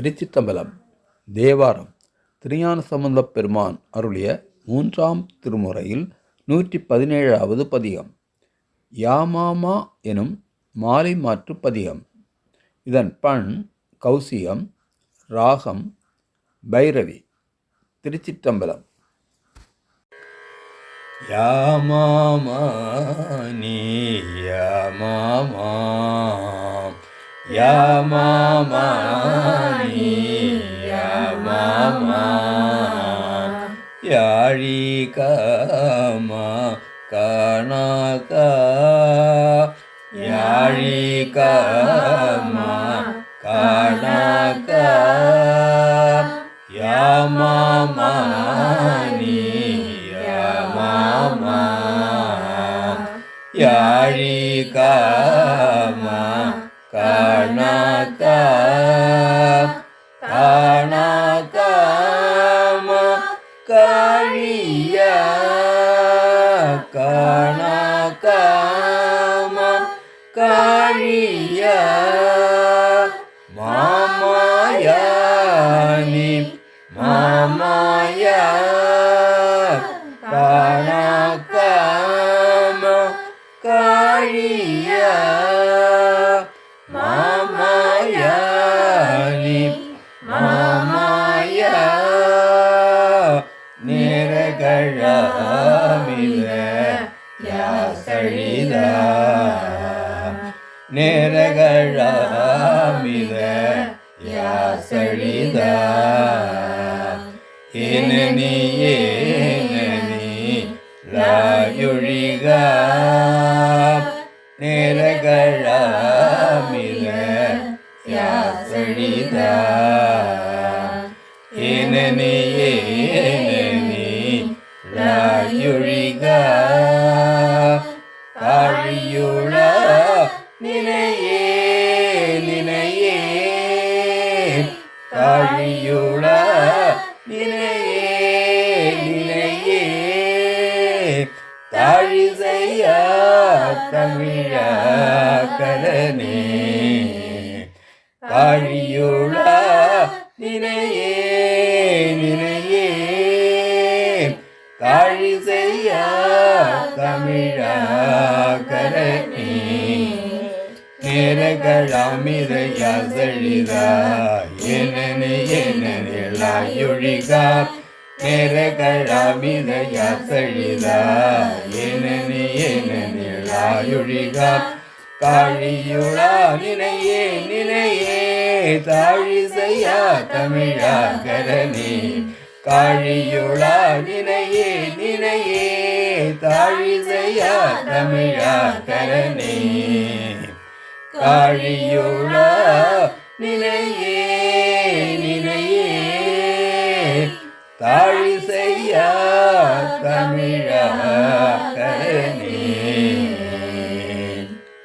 திருச்சித்தம்பலம் தேவாரம் திருஞான சம்பந்தப் பெருமான் அருளிய மூன்றாம் திருமுறையில் நூற்றி பதினேழாவது பதிகம் யாமாமா எனும் மாலை மாற்று பதிகம். இதன் பண் கௌசியம் ராகம் பைரவி திருச்சிற்றம்பலம் யாமாமா நீ யாமாமா யாமாமா நீ யாமாமா யாழி காமா காணாகா யாழி காமா யாமாமா நீ വഴിയ കാണാകാമ കഴിയ മാമായാനി മാമായ കാണാകാമ കഴിയ யாசழித. நேரகழாமித யாசழித ஏனனி ஏனனி லாயுழிக நேரகழாமித யாசழித. ஏனனி ஏனனி காழியுள நினையே நினையே காழியுள நினையே. நினையே தாழி செய்ய தமிழ கலனே காழியுள நினையே நினையே காழி செய்ய தமிழ கலனே நேரகளாமிரையா செழிதா ஏனனே ஏனனிலாயுழிகா நேரகளாமிரையா செழிதா ஏனனே ஏனனிலாயுழிகா காழியுளா நினையே நினையே தாழி செய்யா தமிழாகரணி காழியுளா நினையே நினையே தாழி செய்யா தமிழாகரனே காழியுளா நினையே நினையே தாழி செய்யா தமிழாகரனே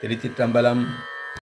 திருச்சிற்றம்பலம்